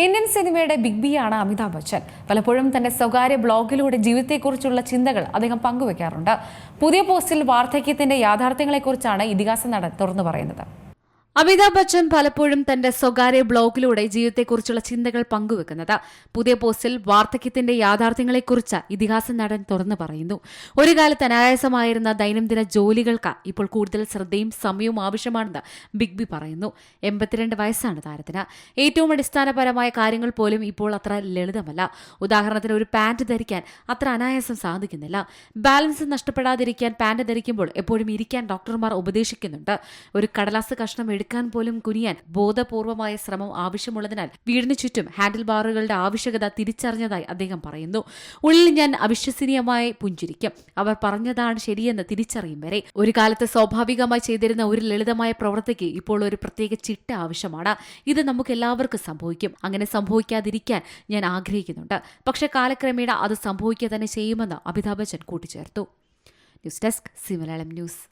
Indian സിനിമയുടെ big B ആണ് അമിതാഭ് ബച്ചൻ. പലപ്പോഴും തന്റെ സ്വകാര്യ ബ്ലോഗിലൂടെ ജീവിതത്തെക്കുറിച്ചുള്ള ചിന്തകൾ അദ്ദേഹം പങ്കുവെക്കാറുണ്ട്. പുതിയ പോസ്റ്റിൽ വാർദ്ധക്യത്തിന്റെ യാഥാർത്ഥ്യങ്ങളെക്കുറിച്ചാണ് ഇതിഹാസ നടൻ തുറന്നു പറയുന്നത്. അമിതാഭ് ബച്ചൻ പലപ്പോഴും തന്റെ സ്വകാര്യ ബ്ലോഗിലൂടെ ജീവിതത്തെക്കുറിച്ചുള്ള ചിന്തകൾ പങ്കുവെക്കുന്നത്. പുതിയ പോസ്റ്റിൽ വാർദ്ധക്യത്തിന്റെ യാഥാർത്ഥ്യങ്ങളെക്കുറിച്ച് ഇതിഹാസ നടൻ തുറന്നു പറയുന്നു. ഒരു കാലത്ത് അനായാസമായിരുന്ന ദൈനംദിന ജോലികൾക്ക് ഇപ്പോൾ കൂടുതൽ ശ്രദ്ധയും സമയവും ആവശ്യമാണെന്ന് ബിഗ് ബി പറയുന്നു. എൺപത്തിരണ്ട് വയസ്സാണ് താരത്തിന്. ഏറ്റവും അടിസ്ഥാനപരമായ കാര്യങ്ങൾ പോലും ഇപ്പോൾ അത്ര ലളിതമല്ല. ഉദാഹരണത്തിന് ഒരു പാന്റ് ധരിക്കാൻ അത്ര അനായാസം സാധിക്കുന്നില്ല. ബാലൻസ് നഷ്ടപ്പെടാതിരിക്കാൻ പാന്റ് ധരിക്കുമ്പോൾ എപ്പോഴും ഇരിക്കാൻ ഡോക്ടർമാർ ഉപദേശിക്കുന്നുണ്ട്. ഒരു കടലാസ് കഷ്ണം എടുക്കാൻ പോലും കുനിയാൻ ബോധപൂർവമായ ശ്രമം ആവശ്യമുള്ളതിനാൽ വീടിന് ചുറ്റും ഹാൻഡിൽ ബാറുകളുടെ ആവശ്യകത തിരിച്ചറിഞ്ഞതായി അദ്ദേഹം പറയുന്നു. ഉള്ളിൽ ഞാൻ അവിശ്വസനീയമായി പുഞ്ചിരിക്കും. അവർ പറഞ്ഞതാണ് ശരിയെന്ന് തിരിച്ചറിയും വരെ. ഒരു കാലത്ത് സ്വാഭാവികമായി ചെയ്തിരുന്ന ഒരു ലളിതമായ പ്രവൃത്തിക്ക് ഇപ്പോൾ ഒരു പ്രത്യേക ചിട്ട ആവശ്യമാണ്. ഇത് നമുക്ക് എല്ലാവർക്കും സംഭവിക്കും. അങ്ങനെ സംഭവിക്കാതിരിക്കാൻ ഞാൻ ആഗ്രഹിക്കുന്നുണ്ട്. പക്ഷെ കാലക്രമേണ അത് സംഭവിക്കുക തന്നെ ചെയ്യുമെന്ന് അമിതാഭ് ബച്ചൻ കൂട്ടിച്ചേർത്തു. News desk C Malayalam news.